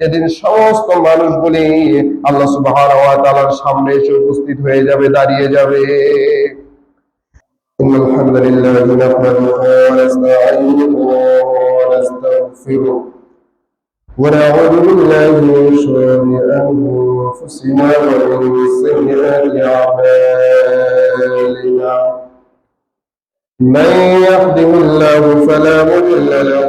যেদিন সমস্ত মানুষগুলি আল্লাহ সুবহানাহু ওয়া তাআলার সামনে এসে উপস্থিত হয়ে যাবে দাঁড়িয়ে যাবে إن الحمد لله نحمده ونستعينه ونستغفره ونعوذ بالله من شرور أنفسنا ومن سيئات أعمالنا من يهده الله فلا مضل له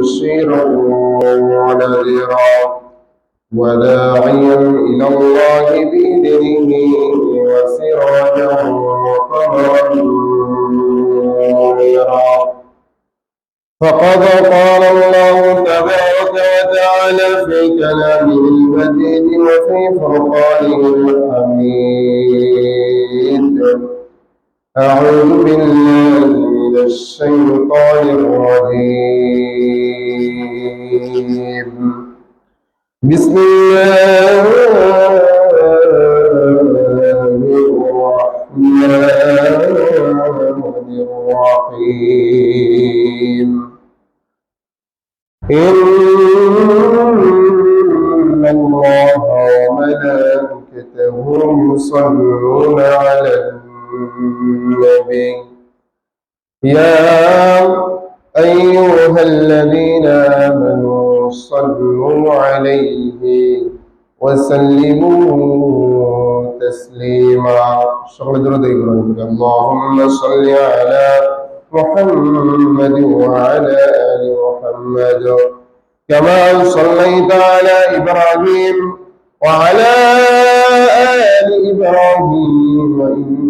بشيرا ونذيرا وداعيا إلى الله بإذنه وسراجا وقمرا منيرا. فقد قال الله تبارك وتعالى في كلامه المجيد وفي فرقانه الحميد. أعوذ بالله من الشيطان الرجيم. بسم الله الرحمن الرحيم. الله وملائكته يصلون على النبي. يا أيها الذين آمنوا صلوا عليه وسلموا تسليما. شغل اللهم صل على محمد وعلى آل محمد. كما صليت على إبراهيم وعلى آل إبراهيم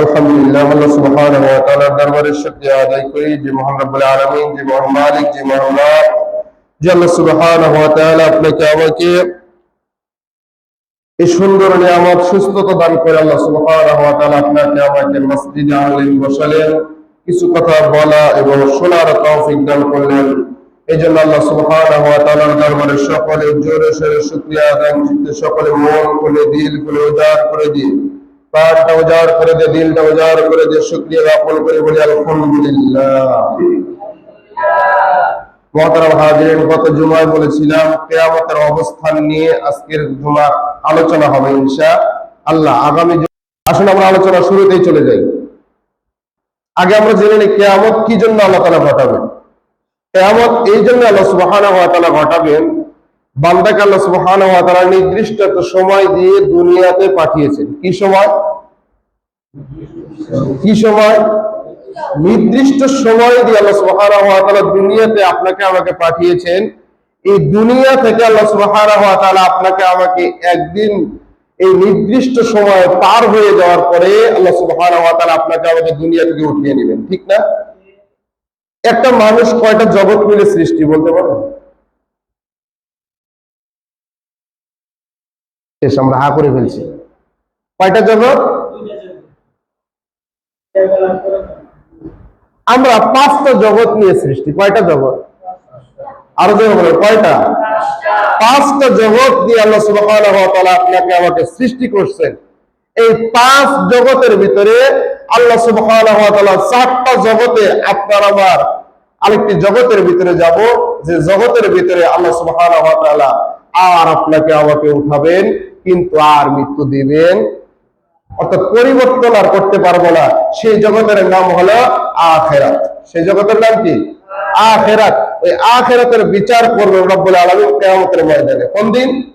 আলহামদুলিল্লাহ, আল্লাহ সুবহানাহু ওয়া তাআলার দরবারে শুকরিয়া আদায় করি। যে মহান রব্বুল আলামিন যে মহান মালিক যে যে আল্লাহ সুবহানাহু ওয়া তাআলা আপনাকে, আমাকে এই সুন্দর নিয়ামত, সুস্থতা দান করে আল্লাহ সুবহানাহু ওয়া তাআলা আপনাকে, আমাকে মসজিদে বসালেন, কিছু কথা বলা এবং শোনার তৌফিক দান করলেন। এই জন্য আল্লাহ সুবহানাহু ওয়া তাআলার দরবারে সকলে জোরে সোরে শুকরিয়া আদায় করতে, সকলে মন খুলে, দিল খুলে উজাড় করে দিয়ে উজাড় করে দে উজাড় করে দে, শুকরিয়া জ্ঞাপন করে বলি, আলহামদুলিল্লাহ। গত জুমায় বলেছিলাম, কেয়ামতের অবস্থান নিয়ে আজকের জুমা আলোচনা হবে ইনশা আল্লাহ। আগামী আসুন, আমরা আলোচনা শুরুতেই চলে যাই। আগে আমরা জেনে নিই কেয়ামত কি জন্য আল্লাহ তালা ঘটাবেন। কেয়ামত এই জন্য আল্লাহ ওয়া ঘটাবেন বান্দাকে আল্লাহ সুবহানাহু ওয়া তাআলা নির্দিষ্ট একটা সময় দিয়ে দুনিয়াতে পাঠিয়েছেন। কি সময়? কি সময়? নির্দিষ্ট সময় দিয়ে আল্লাহ সুবহানাহু ওয়া তাআলা দুনিয়াতে আপনাকে আমাকে পাঠিয়েছেন। এই দুনিয়া থেকে আল্লাহ সুবহানাহু ওয়া তাআলা আপনাকে আমাকে একদিন এই নির্দিষ্ট সময় পার হয়ে যাওয়ার পরে আল্লাহ সুবহানাহু ওয়া তাআলা আপনাকে আমাকে দুনিয়া থেকে উঠিয়ে নেবেন। ঠিক না? একটা মানুষ কয়টা জগৎ মিলে সৃষ্টি বলতে পারেন? শেষ, আমরা হা করে ফেলছি। কয়টা জগৎ? আমরা পাঁচটা জগৎ নিয়ে সৃষ্টি। কয়টা জগৎ? আরও বলেন, কয়টা? পাঁচটা জগৎ দিয়ে আল্লাহ তাআলা আপনাকে আমাকে সৃষ্টি করছেন। এই পাঁচ জগতের ভিতরে আল্লাহ তাআলা চারটা জগতে আপনার আমার আরেকটি জগতের ভিতরে যাব, যে জগতের ভিতরে আল্লাহ ওয়া আর আপনাকে আমাকে উঠাবেন। কিন্তু আর মৃত্যু দিবেন। অর্থাৎ পরিবর্তন আর করতে পারব না। সেই জগতের নাম হলো আখেরাত। সেই জগতের নাম কি? আখেরাত। ওই আখেরাতের বিচার করবে রব্বুল আলামিন কিয়ামতের ময়দানে। কোন দিন?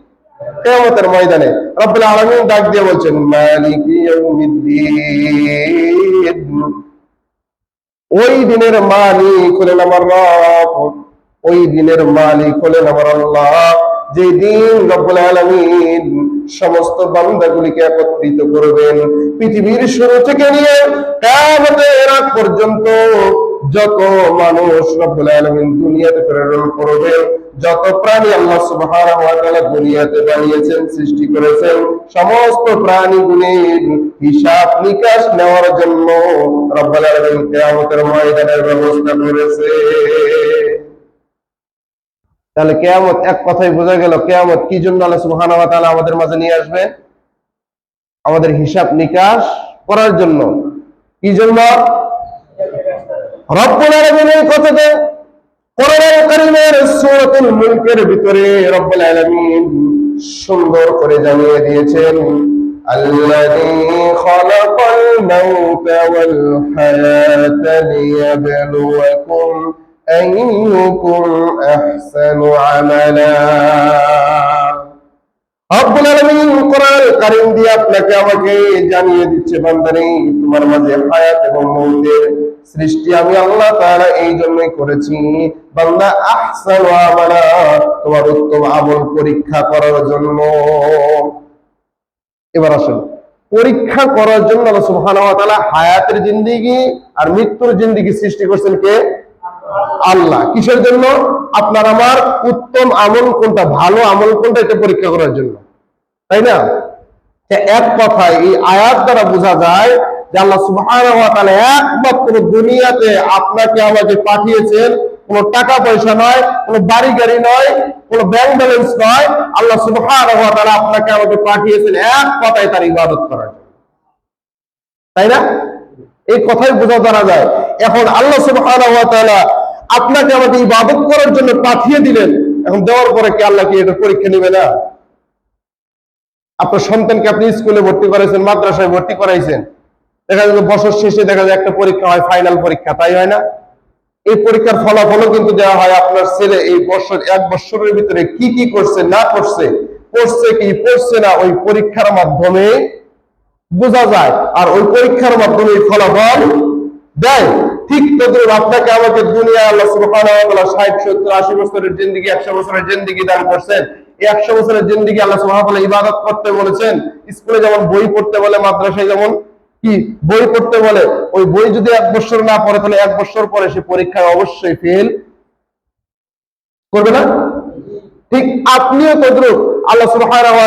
কিয়ামতের ময়দানে। রব্বুল আলামিন ডাক দিয়ে বলছেন ওই দিনের মালিক হলেন আমার রব। ওই দিনের মালিক হলেন আমার আল্লাহ। যে দিন রব্বুল আলামিন সমস্ত বান্দাগুলিকে একত্রিত করবেন। পৃথিবীর শুরু থেকে নিয়ে কিয়ামতের আগ পর্যন্ত যত মানুষ দুনিয়াতে প্রেরণ করবেন যত প্রাণী আল্লাহ সুবহানাহু দুনিয়াতে বানিয়েছেন, সৃষ্টি করেছেন, সমস্ত প্রাণীগুলির হিসাব নিকাশ নেওয়ার জন্য রব্বুল আলামিন কিয়ামতের ময়দানের ব্যবস্থা করেছে। তাহলে কেয়ামত এক কথাই বোঝা গেল, কেয়ামত কি জন্য আল্লাহ সুহান আমাদের মাঝে নিয়ে আসবেন আমাদের হিসাব নিকাশ করার জন্য। কি জন্য? সুন্দর করে জানিয়ে দিয়েছেন আল্লাহ أيكم أحسن عملا রব্বুল আলামিন কোরআন কারীম দিয়ে আপনাকে আমাকে জানিয়ে দিচ্ছে বান্দারে তোমার মাঝে হায়াত এবং মৌতের সৃষ্টি আমি আল্লাহ তাআলা এই জন্যই করেছি বান্দা আহসানু আমালা তোমার উত্তম আমল পরীক্ষা করার জন্য এবার আসুন পরীক্ষা করার জন্য আল্লাহ সুবহানাহু ওয়া তাআলা হায়াতের জিন্দেগি আর মৃত্যুর জিন্দেগি সৃষ্টি করছেন কে আল্লাহ। কিসের জন্য? আপনার আমার উত্তম আমল কোনটা? ভালো আমল কোনটা? এটা পরীক্ষা করার জন্য। তাই না? এক কথায় এই আয়াত দ্বারা বোঝা যায় যে আল্লাহ তাআলা একমাত্র দুনিয়াতে আপনাকে আমাকে পাঠিয়েছেন। কোনো টাকা পয়সা নয়, কোনো বাড়ি গাড়ি নয়, কোনো ব্যাংক ব্যালেন্স নয়। আল্লাহ ওয়া তাআলা আপনাকে আমাকে পাঠিয়েছেন এক কথায় তার ইবাদত করার তাই না? এই কথাই বোঝা ধরা যায়। এখন আল্লাহ তাআলা আপনাকে আমাকে ইবাদত করার জন্য পাঠিয়ে দিলেন, এখন দেওয়ার পরে কি আল্লাহ কি এটা পরীক্ষা নেবে না? আপনার সন্তানকে আপনি স্কুলে ভর্তি করাইছেন, মাদ্রাসায় ভর্তি করাইছেন, দেখা যায় যে বছর শেষে দেখা যায় একটা পরীক্ষা হয় ফাইনাল পরীক্ষা, তাই হয় না? এই পরীক্ষার ফলাফলও কিন্তু দেওয়া হয় আপনার ছেলে এই বছর, এক বছরের ভিতরে কি কি করছে, না করছে পড়ছে কি, পড়ছে না, ওই পরীক্ষার মাধ্যমে বোঝা যায়, আর ওই পরীক্ষার মাধ্যমে ফলাফল দেয়। ঠিক তদ্রুপ আপনাকে আমাকে দুনিয়া আল্লাহ সুবহানাহু 60 70 80 বছরের জিন্দিগি 100 বছরের জিন্দিগি দান করছেন। 100 বছরের জিন্দিগি আল্লাহ সুবহানাহু ইবাদত করতে বলেছেন। স্কুলে যেমন বই পড়তে বলে, মাদ্রাসায় যেমন কি বই পড়তে বলে, ওই বই যদি এক বছর না পড়ে, তাহলে এক বছর পরে সে পরীক্ষায় অবশ্যই ফেল করবে না? ঠিক আপনিও তদ্রুপ। আল্লাহ সুবহানাহু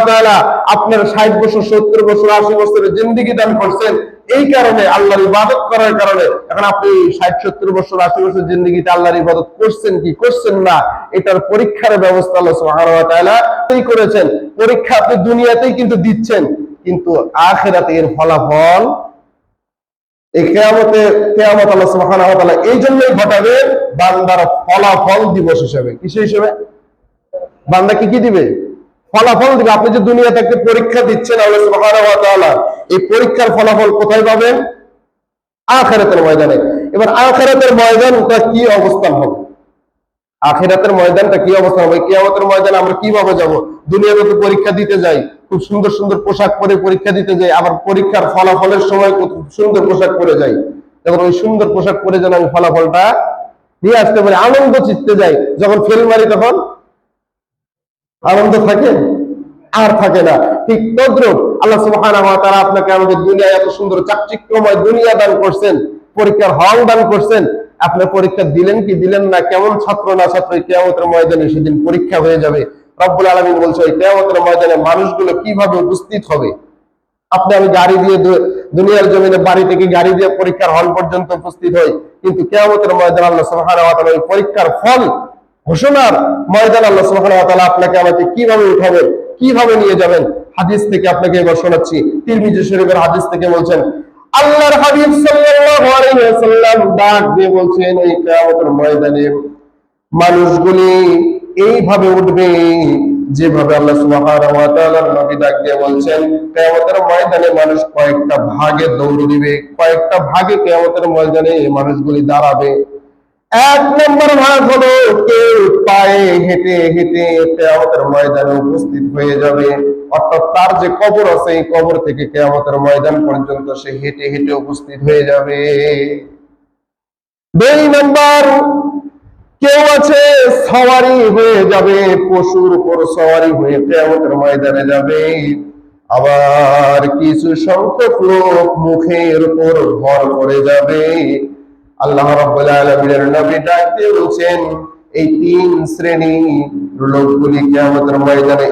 আপনার 60 বছর 70 বছর 80 বছরের জিন্দেগি দান করছেন। এই কারণে আল্লাহর ইবাদত করার কারণে এখন আপনি 60 70 বছর 80 বছর জিন্দেগিতে আল্লাহর ইবাদত করছেন কি করছেন না, এটার পরীক্ষার ব্যবস্থা আল্লাহ ওয়া করেছেন। পরীক্ষা আপনি দুনিয়াতেই কিন্তু দিচ্ছেন, কিন্তু আখেরাতে এর ফলাফল এই কেয়ামতে, কেয়ামত আল্লাহ সুবহানাহু এই জন্যই ঘটাবে, বান্দার ফলাফল দিবস হিসেবে। কিসে হিসেবে? বান্দা কি কি দিবে? ফলাফল দিবে। আপনি যে দুনিয়াতে একটা পরীক্ষা দিচ্ছেন এই পরীক্ষার ফলাফল কোথায় পাবেন? আখিরাতের ময়দানে। এবার আখিরাতের ময়দানটা কি অবস্থান হবে? আখিরাতের ময়দানটা কি অবস্থান হবে? কিয়ামতের ময়দানে আমরা কীভাবে যাব? দুনিয়াতে তো পরীক্ষা দিতে যাই, খুব সুন্দর সুন্দর পোশাক পরে পরীক্ষা দিতে যাই, আবার পরীক্ষার ফলাফলের সময় খুব সুন্দর পোশাক পরে যাই। যখন ওই সুন্দর পোশাক পরে যেন আমি ফলাফলটা নিয়ে আসতে পারি, আনন্দ চিত্তে যাই। যখন ফেল মারি তখন আনন্দ থাকে? আর থাকে না। ঠিক তদ্রুপ আল্লাহ ওয়া তাআলা আপনাকে আমাদের দুনিয়ায় এত সুন্দর চাকচিক্যময় দুনিয়া দান করছেন, পরীক্ষার হল দান করছেন। আপনি পরীক্ষা দিলেন কি দিলেন না, কেমন ছাত্র না ছাত্র কিয়ামতের ময়দানে সেদিন পরীক্ষা হয়ে যাবে। রব্বুল আলামিন বলছে, ওই কিয়ামতের ময়দানে মানুষগুলো কীভাবে উপস্থিত হবে? আপনি আমি গাড়ি দিয়ে দুনিয়ার জমিনে বাড়ি থেকে গাড়ি দিয়ে পরীক্ষার হল পর্যন্ত উপস্থিত হই, কিন্তু কেয়ামতের ময়দান আল্লাহ সুবহানাহু পরীক্ষার ফল ঘোষণার ময়দান আল্লাহ সুবহানাহু আপনাকে আমাকে কীভাবে উঠাবেন, কীভাবে নিয়ে যাবেন, হাদিস থেকে আপনাকে এবার শোনাচ্ছি। তিরমিজি শরীফের হাদিস থেকে বলছেন, আল্লাহর হাবিব সাল্লাল্লাহু আলাইহি ওয়াসাল্লাম ডাক দিয়ে বলছেন, এই কিয়ামতের ময়দানে মানুষগুলি এইভাবে উঠবে যেভাবে আল্লাহ সুবহানাহু ওয়া তাআলার নবী ডাক দিয়ে বলছেন, কিয়ামতের ময়দানে মানুষ কয়েকটা ভাগে দৌড় দিবে, কয়েকটা ভাগে কিয়ামতের ময়দানে মানুষগুলি দাঁড়াবে। এক নম্বর ভাগ হলো, কেউ পায়ে হেঁটে হেঁটে কেয়ামতের ময়দানে উপস্থিত হয়ে যাবে। অর্থাৎ তার যে কবর আছে, এই কবর থেকে কেয়ামতের ময়দান পর্যন্ত সে হেঁটে হেঁটে উপস্থিত হয়ে যাবে। দুই নম্বর, কেউ আছে, সওয়ারি হয়ে যাবে, পশুর উপর সওয়ারি হয়ে কেয়ামতের ময়দানে যাবে। আবার কিছু সংখ্যক লোক মুখের উপর ভর করে যাবে। আল্লাহ রাব্বুল আলামিনের নবী বলছেন এই তিন শ্রেণি লোকগুলি কিয়ামতের ময়দানে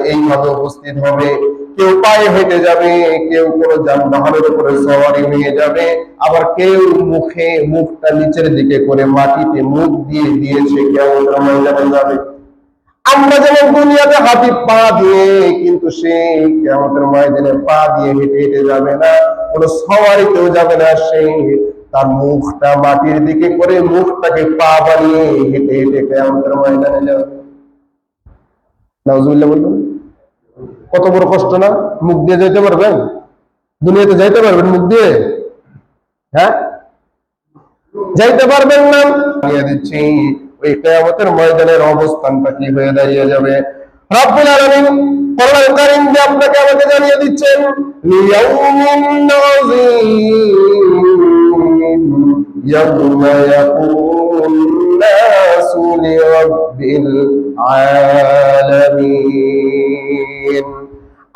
উপস্থিত হবে। কেউ পায়ে হেঁটে যাবে, কেউ কোনো যানবাহনের উপরে সওয়ারি নিয়ে যাবে, আবার কেউ মুখে মুখটা নিচের দিকে করে মাটিতে মুখ দিয়ে দিয়েছে, কিয়ামতের ময়দানে যাবে। আমরা যেমন দুনিয়াতে হাতি পা দিয়ে, কিন্তু সে ময়দানে পা দিয়ে হেঁটে হেঁটে যাবে না, কোনো যাবে না তার মুখটা মাটির দিকে করে মুখটাকে পা বানিয়ে হেঁটে হেঁটে আমাদের ময়দানে যাবে। কত বড় কষ্ট না? মুখ দিয়ে যাইতে পারবেন? দুনিয়াতে যাইতে পারবেন মুখ দিয়ে? হ্যাঁ? যাইতে পারবেন না। দিচ্ছি, ওই কিয়ামতের ময়দানের অবস্থানটা কি হয়ে দাঁড়িয়ে যাবে? আপনাকে আমাকে জানিয়ে দিচ্ছেন ইয়াউমা ইয়াকুমুন নাসু লিরাব্বিল আলামিন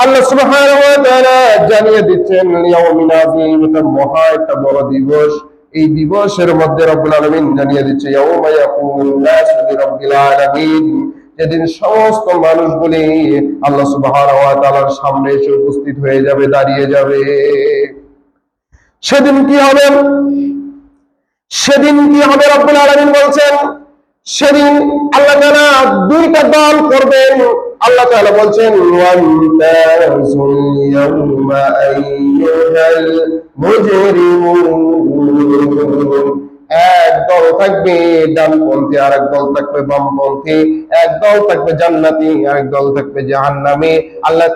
আল্লাহ সুবহানাহু ওয়া তাআলা জানিয়ে দিচ্ছেন লিয়াউমিন আযীম এটা মহা একটা বড় দিবস। এই দিবসের মধ্যে রব্বুল আলামিন জানিয়ে দিচ্ছে ইয়াউমা ইয়াকুমুন নাসু লিরাব্বিল আলামিন যেদিন সমস্ত মানুষগুলি আল্লাহ সুবহানাহু ওয়া তাআলার সামনে এসে উপস্থিত হয়ে যাবে, দাঁড়িয়ে যাবে। সেদিন কি হবে? সেদিন কি হবে রব্বুল আলমিন বলছেন? সেদিন আল্লাহ তালা দুইটা দল করবেন। আল্লাহ তালা বলছেন মুজরিমুন। এক দল থাকবে ডানপন্থী আর এক দল থাকবে বামপন্থী, এক দল থাকবে জান্নাতি আর এক দল থাকবে জাহান্নামী। আল্লাহ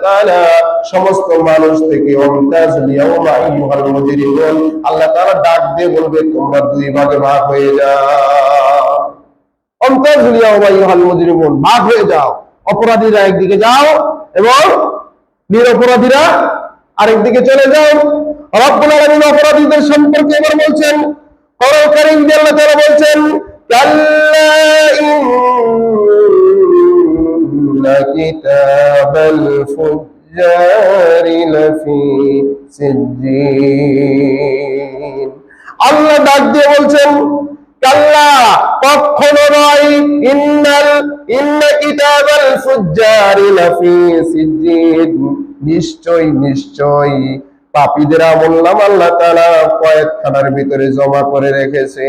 সমস্ত মানুষ থেকে ইয়াউমা আইয়ুহাল আল্লাহ তাআলা ডাক দিয়ে বলবে, তোমরা দুই ভাগে ভাগ হয়ে যাও। অন্তর্জুলিয়া ওয়াইহাল মুজরিমুন, ভাগ হয়ে যাও। অপরাধীরা একদিকে যাও এবং নিরপরাধীরা আরেকদিকে চলে যাও। রব্বুল আলামিন অপরাধীদের সম্পর্কে এবার বলছেন তাআলা বলছেন আল্লাহ ডাক দিয়ে বলছেন, কাল্লা, কখনো নয়, ইন্নাল, ইন্না কিতাবাল ফুজ্জারি লাফি সিজ্জিন। নিশ্চয় নিশ্চয় পাপীদের আমল নাম আল্লাহ তাআলা কয়েদখানার ভিতরে জমা করে রেখেছে।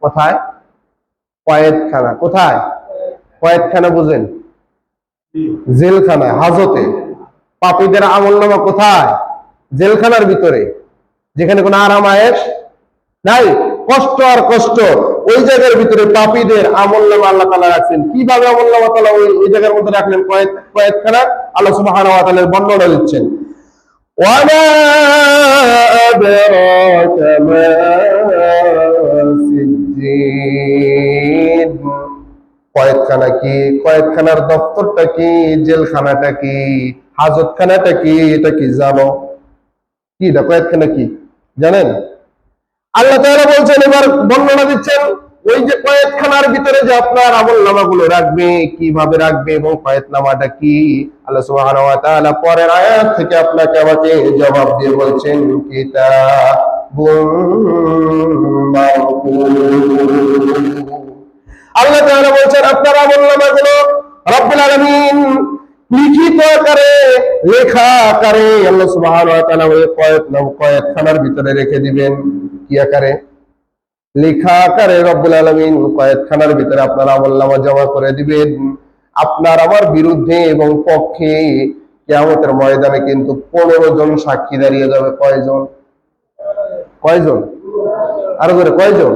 কোথায়? কয়েদখানা কোথায়? কয়েদখানা বুঝেন। জেলখানা হাজতে। পাপীদের আমল নামা কোথায়? জেলখানার ভিতরে। যেখানে কোনো আরাম আয়েস নাই? কষ্ট আর কষ্ট। ওই জায়গার ভিতরে পাপীদের আমল নামা আল্লাহ তালা রাখছেন। কীভাবে আমল নামা তালা ওই জায়গার মধ্যে রাখলেন? কয়েক কয়েকখানা। আল্লাহ ওয়া বর্ণনা দিচ্ছেন। وما أدراك ما سجين কয়েকখানা কি কয়েকখানার দপ্তরটা কি জেলখানাটা কি হাজতখানাটা কি এটা কি জানো কি এটা কয়েকখানা কি জানেন আল্লাহ তাআলা বলছেন এবার বর্ণনা দিচ্ছেন ওই যে কয়েকখানার ভিতরে যে আপনার আমল নামাগুলো রাখবে, কীভাবে রাখবে এবং কয়েকনামাটা কি? আল্লাহ সুবহানাহু পরের আয়াত থেকে আপনাকে আমাকে জবাব দিয়ে বলছেন আল্লাহ তাআলা বলছেন, আপনার আমল নামাগুলো রব্বুল লিখিত আকারে, লেখা আকারে আল্লাহ সুবহানাহু ওয়া তাআলা কয়েক নাম ভিতরে রেখে দিবেন। কি আকারে? লেখা আকারে রব্বুল আলমিন কয়েকখানার ভিতরে আপনার জমা করে দিবেন। আপনার আমার বিরুদ্ধে এবং পক্ষে ময়দানে কিন্তু পনেরো জন সাক্ষী দাঁড়িয়ে যাবে। কয়জন? কয়জন? আরও করে কয়জন?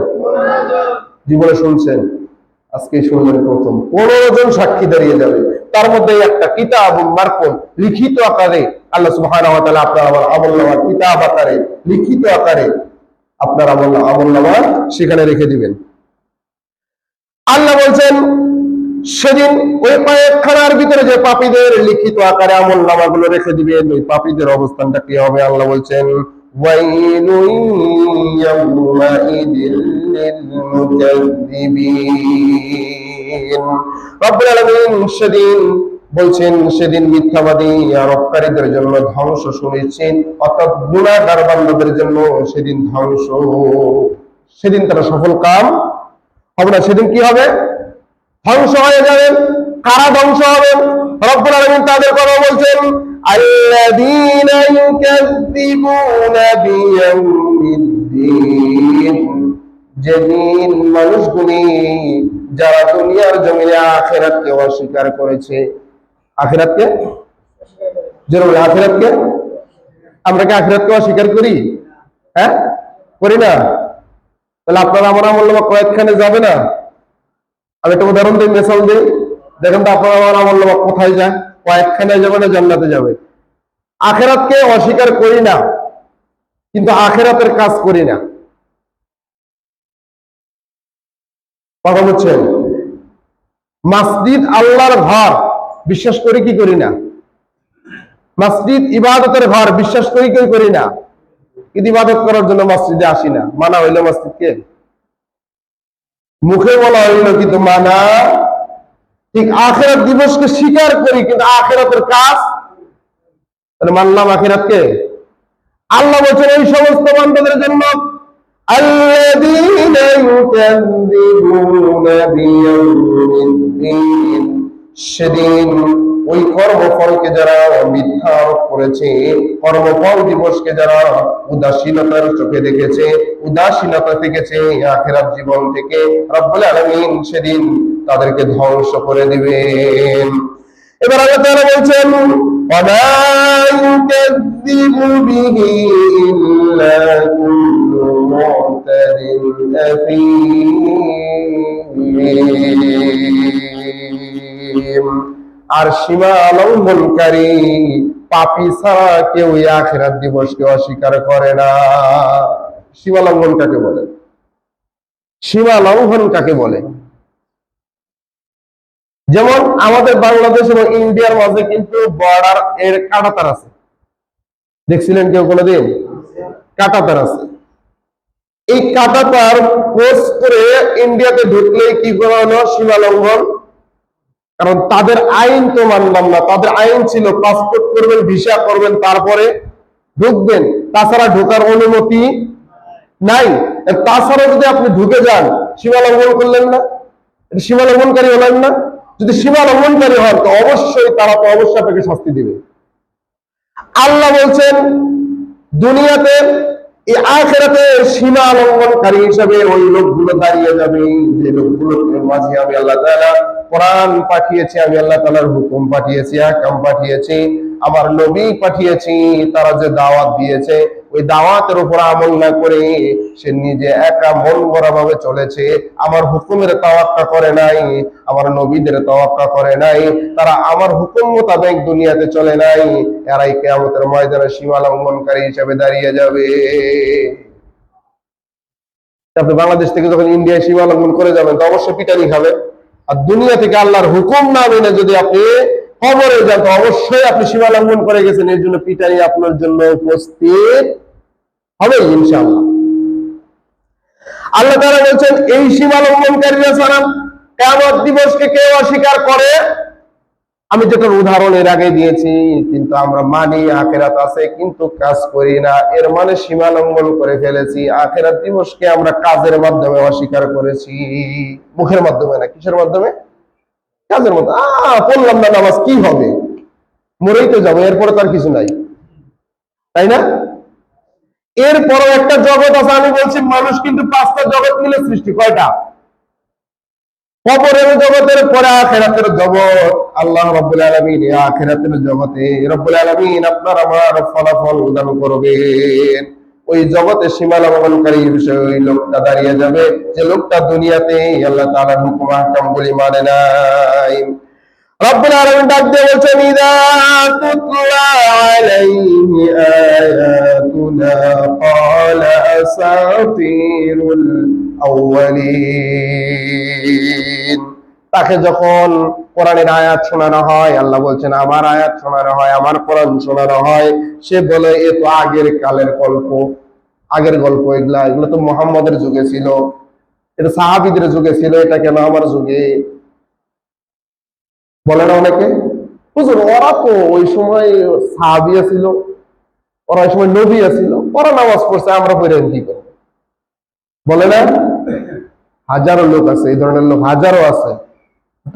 জীবনে শুনছেন। আজকে শুনলেন প্রথম। পনেরো জন সাক্ষী দাঁড়িয়ে যাবে। তার মধ্যে একটা কিতাব মার্কন লিখিত আকারে, আল্লাহ তাআলা আপনার আমার আমল নামা কিতাব আকারে, লিখিত আকারে আপনার আমল আমল নামা সেখানে রেখে দিবেন। আল্লাহ বলছেন, সেদিন ওই পায়খানার ভিতরে যে পাপীদের লিখিত আকারে আমল নামা গুলো রেখে দিবেন, ওই পাপীদের অবস্থানটা কি হবে? আল্লাহ বলছেন সেদিন বলছেন, সেদিন মিথ্যাবাদী আরবকারীদের জন্য ধ্বংস শুনেছেন, অর্থাৎ গুণাগার বান্ধবদের জন্য সেদিন ধ্বংস। সেদিন তারা সফল কাম হবে না। সেদিন কি হবে? ধ্বংস হয়ে যাবেন কারা ধ্বংস হবেন রব্বুল আলামিন তাদের কথা বলছেন যেদিন মানুষগুলি যারা দুনিয়ার জমিনে আখেরাতকে অস্বীকার করেছে আখেরাতকে? যেরকম আখেরাতকে? আমরা কি আখেরাতকে অস্বীকার করি? হ্যাঁ? করি না? তাহলে আপনারা আমার আমল নামা কয়েকখানে যাবে না? আমি একটা উদাহরণ দিই, মেসাল দিই। দেখেন তো আপনারা আমার আমল নামা কোথায় যায়? কয়েকখানে যাবে না জান্নাতে যাবে? আখেরাতকে অস্বীকার করি না, কিন্তু আখেরাতের কাজ করি না। কথা বলছেন মসজিদ আল্লাহর ঘর বিশ্বাস করি কি করি না মসজিদ ইবাদতের ঘর বিশ্বাস করি কি করি না কিন্তু ইবাদত করার জন্য মসজিদে আসি না মানা হইলো মসজিদকে মুখে বলা হইল কিন্তু মানা ঠিক আখেরাত দিবসকে স্বীকার করি কিন্তু আখেরাতের কাজ তাহলে মানলাম আখেরাতকে আল্লাহ বলছেন এই সমস্ত বান্ধবদের জন্য الذين يكذبون بيوم الدين সেদিন ওই কর্মফলকে যারা মিথ্যা আরোপ করেছে, কর্মফল দিবসকে যারা উদাসীনতার চোখে দেখেছে, উদাসীনতা থেকেছে আখেরাত জীবন থেকে, রব্বুল আলমিন সেদিন তাদেরকে ধ্বংস করে দিবেন। এবার আল্লাহ তাআলা বলছেন, ওয়ালা করিম। আর সীমা লঙ্ঘনকারী পাপি ছাড়া কেউ আখেরার দিবসকে অস্বীকার করে না। সীমা লঙ্ঘন কাকে বলে? সীমা লঙ্ঘন কাকে বলে? যেমন আমাদের বাংলাদেশ এবং ইন্ডিয়ার মাঝে কিন্তু বর্ডার এর কাটাতার আছে। দেখছিলেন কেউ কোনোদিন? কাটাতার আছে। এই কাটাতার ক্রস করে ইন্ডিয়াতে ঢুকলে কি করানো সীমা লঙ্ঘন কারণ তাদের আইন তো মানলাম না। তাদের আইন ছিল পাসপোর্ট করবেন ভিসা করবেন, তারপরে ঢুকবেন। তাছাড়া ঢোকার অনুমতি নাই। তাছাড়া যদি আপনি ঢুকে যান, সীমা লঙ্ঘন করলেন না? সীমা লঙ্ঘনকারী হলেন না? যদি সীমা লঙ্ঘনকারী হন, তো অবশ্যই তারা তো অবশ্যই আপনাকে শাস্তি দিবে। আল্লাহ বলছেন, দুনিয়াতে এই আখেরাতে সীমা লঙ্ঘনকারী হিসাবে ওই লোকগুলো দাঁড়িয়ে যাবে, যে লোকগুলোর মাঝে আমি আল্লাহ তালা কোরআন পাঠিয়েছি, আমি আল্লাহ তালার হুকুম পাঠিয়েছি আহকাম পাঠিয়েছি, আমার নবী পাঠিয়েছি, তারা যে দাওয়াত দিয়েছে ওই দাওয়াতের উপর আমল না করে সে নিজে একা মন গড়া ভাবে চলেছে। আমার হুকুমের তাওয়াক্কা করে নাই, আমার নবীদের তাওয়াক্কা করে নাই, তারা আমার হুকুম মোতাবেক দুনিয়াতে চলে নাই, এরাই কেয়ামতের ময়দানে সীমা লঙ্ঘনকারী হিসেবে দাঁড়িয়ে যাবে। আপনি বাংলাদেশ থেকে যখন ইন্ডিয়ায় সীমা লঙ্ঘন করে যাবেন, তো অবশ্যই পিটানি খাবেন। আর দুনিয়া থেকে আল্লাহর হুকুম না মেনে যদি আপনি খবরে যান, তো অবশ্যই আপনি সীমা লঙ্ঘন করে গেছেন, এর জন্য পিটানি আপনার জন্য উপস্থিত হবে ইনশাআল্লাহ। আল্লাহ তাআলা বলছেন, এই সীমা লঙ্ঘনকারীরা ছাড়া কেমন দিবসকে কেউ অস্বীকার করে? আমি যেটার উদাহরণ এর আগে দিয়েছি, কিন্তু আমরা মানি আখেরাত আছে, কিন্তু কাজ করি না। এর মানে সীমা লঙ্ঘন করে ফেলেছি। আখেরাত দিবসকে আমরা কাজের মাধ্যমে অস্বীকার করেছি। মুখের মাধ্যমে না, কিসের মাধ্যমে? কাজের মধ্যে। আহ পড়লাম না নামাজ, কি হবে? মরেই তো যাব, এরপরে তার কিছু নাই। তাই না? এরপরও একটা জগৎ আছে, আমি বলছি মানুষ কিন্তু পাঁচটা জগৎ মিলে সৃষ্টি, কয়টা? কবরের জগতের পরে আখেরাতের জগৎ। আল্লাহ রব্বুল আলামিন আখেরাতের জগতে রব্বুল আলামিন আপনার আমার ফলাফল দান করবেন। ওই জগতে সীমা লঙ্ঘনকারী বিষয়ে ওই লোকটা দাঁড়িয়ে যাবে। যে লোকটা দুনিয়াতে, আল্লাহ তাআলার হুকুম আহকাম বলি মানে নাই। রব্বুল আলামিন বলছেন, ইদা তুতলা তাকে যখন কোরআনের আয়াত শোনানো হয়, আল্লাহ বলছেন, আমার আয়াত শোনানো হয়, আমার কোরআন শোনানো হয়। সে বলে, এ তো আগের কালের গল্প, আগের গল্প এগুলা, এগুলো তো মোহাম্মদের যুগে ছিল। এটা সাহাবিদের যুগে ছিল, এটা কেন আমার যুগে? বলে না অনেকে? বুঝুন ওরা তো ওই সময় সাহাবিয়া ছিল ওরা ওই সময় নবিয়া ছিল ওরা নামাজ পড়ছে, আমরা পড়ে কি করব? বলে না? হাজারো লোক আছে, এই ধরনের লোক হাজারো আছে।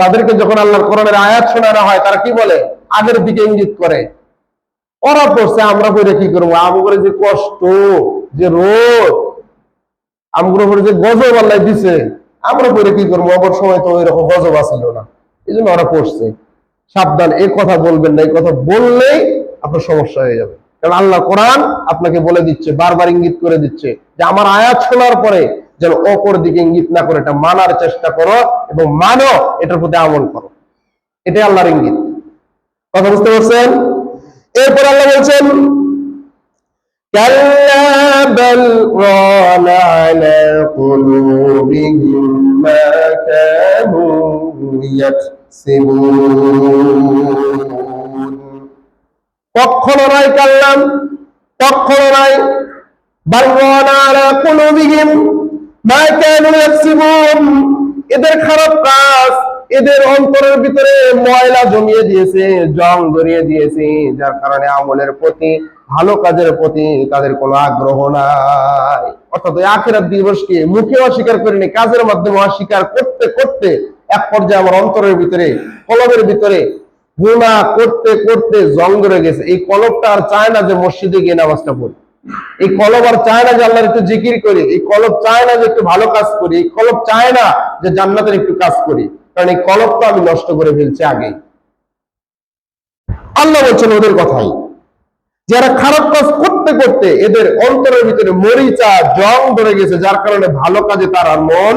তাদেরকে যখন আল্লাহর কোরআনের আয়াত শোনানো হয়, তারা কি বলে? আগের দিকে ইঙ্গিত করে। ওরা পড়ছে, আমরা পড়ে কি করব? আমগুলো যে কষ্ট, যে রোদ আমগুলো যে গজব আল্লাহ দিছে, আমরা পড়ে কি করব? অবর সময় তো ওইরকম গজব আসিল না। এই জন্য ওরা করছে সাবধান এ কথা বলবেন না, এই কথা বললেই আপনার সমস্যা হয়ে যাবে। কারণ আল্লাহ কোরআন আপনাকে বলে দিচ্ছে, বারবার ইঙ্গিত করে দিচ্ছে যে আমার আয়াত শোনার পরে যেন অপর দিকে ইঙ্গিত না করে, এটা মানার চেষ্টা করো এবং মানো, এটার প্রতি আমল করো। এটাই আল্লাহর ইঙ্গিত। কথা বুঝতে পারছেন? এরপর আল্লাহ বলছেন, কাল্লা কখনো নয় কাল্লাম এদের খারাপ কাজ, এদের অন্তরের ভিতরে ময়লা জমিয়ে দিয়েছে, জং ধরিয়ে দিয়েছে, যার কারণে আমলের প্রতি, ভালো কাজের প্রতি তাদের কোনো আগ্রহ নাই। অর্থাৎ আখেরাত দিবসকে মুখে অস্বীকার করেনি, কাজের মাধ্যমে অস্বীকার করতে করতে এক পর্যায়ে আমার অন্তরের ভিতরে, কলবের ভিতরে গুণা করতে করতে জং ধরে গেছে। এই কলবটা আর চায় না যে মসজিদে গিয়ে নামাজটা পড়ি। এই কলব আর চায় না যে আল্লাহর একটু জিকির করি। এই কলব চায় না যে একটু ভালো কাজ করি। এই কলব চায় না যে জান্নাতের একটু কাজ করি। কারণ এই কলবটা আমি নষ্ট করে ফেলছি আগেই। আল্লাহ বলছেন ওদের কথাই যারা খারাপ কাজ করতে করতে এদের অন্তরের ভিতরে মরিচা, জং ধরে গেছে, যার কারণে ভালো কাজে তার আর মন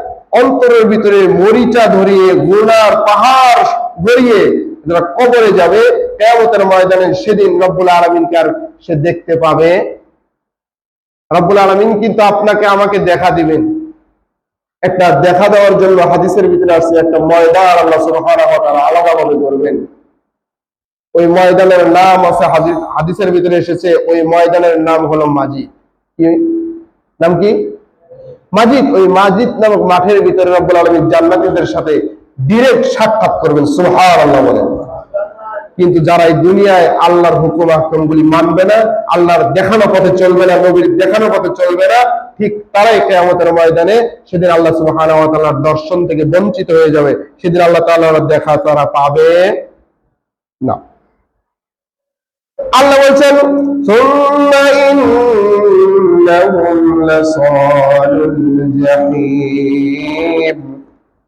অন্তরের ভিতরে মরিচা ধরিয়ে, গুনার পাহাড় ধরিয়ে যারা কবরে যাবে। কেয়ামতের ময়দানে সেদিন রব্বুল আলমিনকে আর সে দেখতে পাবে। রব্বুল আলমিন কিন্তু আপনাকে আমাকে দেখা দিবেন। একটা দেখা দেওয়ার জন্য হাদিসের ভিতরে আসছে, একটা ময়দান আল্লাহ সুবহানাহু আলাদাভাবে করবেন ওই ময়দানের নাম আছে হাদিস, হাদিসের ভিতরে এসেছে, ওই ময়দানের নাম হলো মাজি। কি? নাম কি? মাজিদ, ওই মাজিদ নামক মাঠের ভিতরে রব্বুল আলমী জান্নাতীদের সাথে ডিরেক্ট সাক্ষাৎ করবেন সুহার আল্লাহ বলেন। কিন্তু যারা এই দুনিয়ায় আল্লাহর হুকুম আহকম গুলি মানবে না, আল্লাহর দেখানো পথে চলবে না, নবীর দেখানো পথে চলবে না, ঠিক তারাই কেয়ামতের ময়দানে সেদিন আল্লাহ ওয়া দর্শন থেকে বঞ্চিত হয়ে যাবে। সেদিন আল্লাহ তাআলার দেখা তারা পাবে না। আল্লাহ বলছেন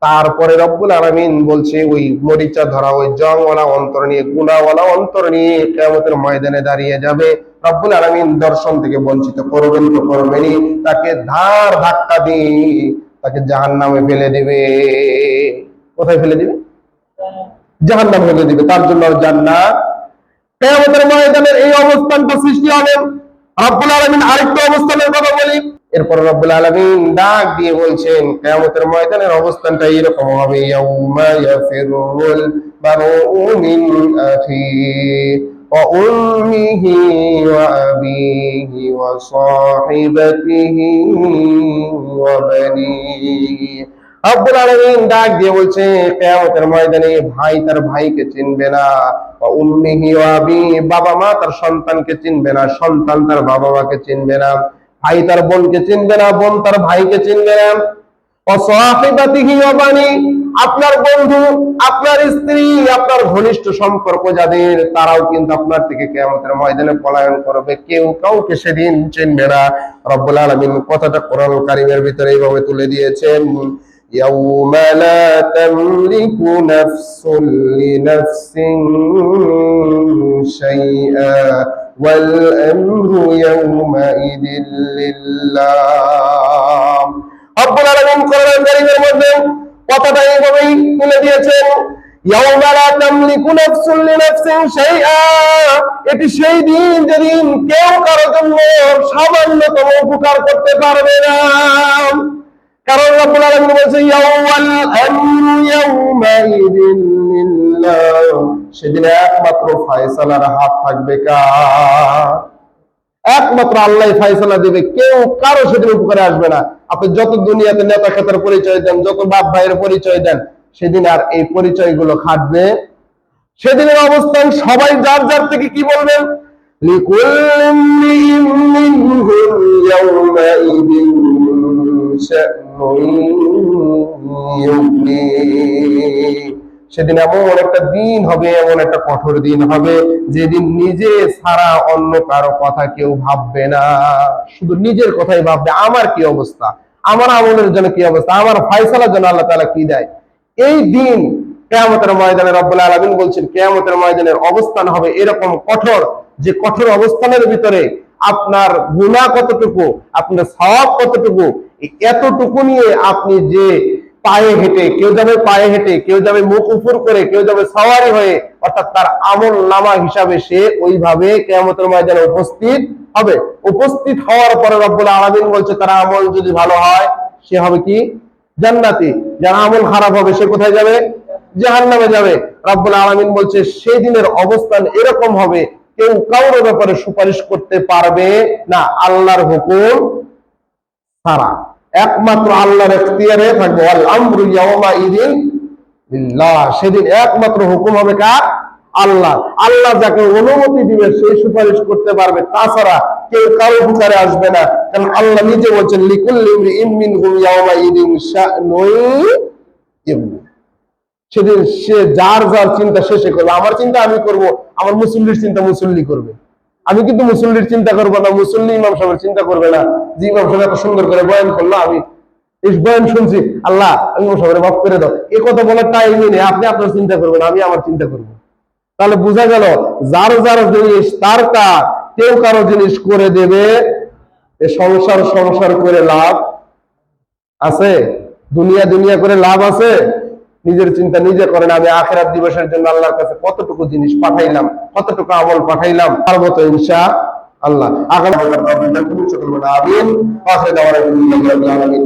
তারপরে রব্বুল আলামিন বলছে, ওই মরিচা ধরা, ওই জংওয়ালা অন্তর নিয়ে, গুণাওয়ালা অন্তর নিয়ে কিয়ামতের ময়দানে দাঁড়িয়ে যাবে। রব্বুল আলামিন দর্শন থেকে বঞ্চিত করবেন তো করবেনই। তাকে ধার ধাক্কা দিয়ে তাকে জাহান্নামে ফেলে দিবে। কোথায় ফেলে দিবে? জাহান্নাম ফেলে দিবে। তার জন্য জান্নাত কেয়ামতের ময়দানের এই অবস্থানটা সৃষ্টি হবে। রব্বুল আলমিন আরেকটা অবস্থানের কথা বলি। এরপর রব্বুল আলমিন ডাক দিয়ে বলছেন, কেয়ামতের ময়দানের অবস্থানটা এরকম হবে, ইয়াউমা ইয়াফিরুল মারউ মিন রব্বুল আলামিন ডাক দিয়ে বলছে, কিয়ামতের ময়দানে ভাই তার ভাইকে চিনবে না উম্মিহি আবি বাবা মা তার সন্তানকে চিনবে না, সন্তান তার বাবা মাকে চিনবে না, ভাই তার বোনকে চিনবে না, বোন তার ভাইকে চিনবে না। আপনার বন্ধু, আপনার স্ত্রী, আপনার ঘনিষ্ঠ সম্পর্ক যাদের, তারাও কিন্তু আপনার থেকে কেয়ামতের ময়দানে পলায়ন করবে। কেউ কাউকে সেদিন চিনবে না। রব্বুল আলামিন কথাটা কোরআন কারিমের ভিতরে এইভাবে তুলে দিয়েছেন। يوم لا تملك نفس لنفس شيئا والأمر يومئذ لله রব্বুল আলামিন কোরআন কারীমের মধ্যে কথাটা এইভাবেই তুলে দিয়েছেন ইয়াউমা লা তামলিকু নাফসুন লিনাফসিন শাইআ এটি সেই দিন যেদিন কেউ কারো জন্য সামান্যতম উপকার করতে পারবে না কারণ রব্বুল বলছে লিল্লাহ। সেদিন একমাত্র ফয়সালার হাত থাকবে কার? একমাত্র আল্লাহ ফাইসলা দেবে। কেউ কারও সেদিন উপকারে আসবে না। আপনি যত দুনিয়াতে নেতা খেতার পরিচয় দেন, যত বাপ ভাইয়ের পরিচয় দেন, সেদিন আর এই পরিচয়গুলো খাটবে। সেদিনের অবস্থান সবাই যার যার থেকে কি বলবেন? লিকুল্লিম মিনহুম ইয়াউমাইদিন সেদিন এমন একটা দিন হবে, এমন একটা কঠোর দিন হবে, যেদিন নিজে ছাড়া অন্য কারও কথা কেউ ভাববে না। শুধু নিজের কথাই ভাববে, আমার কি অবস্থা? আমার আমলের জন্য কি অবস্থা? আমার ফয়সালার জন্য আল্লাহ তাআলা কি দেয়? এই দিন কেয়ামতের ময়দানে রব্বুল আলামিন বলছেন, কেয়ামতের ময়দানের অবস্থান হবে এরকম কঠোর, যে কঠোর অবস্থানের ভিতরে আপনার গুনাহ কতটুকু, আপনার সওয়াব কতটুকু এতটুকু নিয়ে আপনি যে পায়ে হেঁটে, কেউ যাবে পায়ে হেঁটে, কেউ যাবে মুখ উপর করে, কেউ যাবে সওয়ারি হয়ে, অর্থাৎ তার আমল নামা হিসাবে সে ওইভাবে কেয়ামতের ময়দানে উপস্থিত হবে। উপস্থিত হওয়ার পরে রব্বুল আলামিন বলছে, তার আমল যদি ভালো হয়, সে হবে কি? জান্নাতি। যার আমল খারাপ হবে, সে কোথায় যাবে? জাহান্নামে যাবে। রব্বুল আলামিন বলছে সেই দিনের অবস্থান এরকম হবে, কেউ কারোর ব্যাপারে সুপারিশ করতে পারবে না, আল্লাহর হুকুম ছাড়া। একমাত্র আল্লাহর এখতিয়ারে থাকবে। সেদিন একমাত্র হুকুম হবে কার? আল্লাহ। আল্লাহ যাকে অনুমতি দিবে সেই সুপারিশ করতে পারবে। তাছাড়া কেউ কারও উপকারে আসবে না। কারণ আল্লাহ নিজে বলছেন সেদিন সে যার যার চিন্তা শেষে করবে। আমার চিন্তা আমি করব, আমার মুসল্লির চিন্তা মুসল্লি করবে। আমি কিন্তু মুসল্লির চিন্তা করব না, মুসল্লি ইমাম সাহেবের চিন্তা করবে না। যে ইমাম সাহেব এত সুন্দর করে বয়ান করল, আমি বয়ান শুনছি, আল্লাহ, ইমাম সাহেবের মাফ করে দাও। এই কথা বলার নেই, আপনি আপনার চিন্তা করবেন, আমি আমার চিন্তা করব। তাহলে বোঝা গেল, যার যার জিনিস, তার তার, কেউ কারও জিনিস করে দেবে, এ সংসার সংসার করে লাভ আছে, দুনিয়া দুনিয়া করে লাভ আছে। নিজের চিন্তা নিজে করেন, আমি আখেরাত দিবসের জন্য আল্লাহর কাছে কতটুকু জিনিস পাঠাইলাম, কতটুকু আমল পাঠাইলাম পারব তো ইনশা আল্লাহ। আগামী আমিন।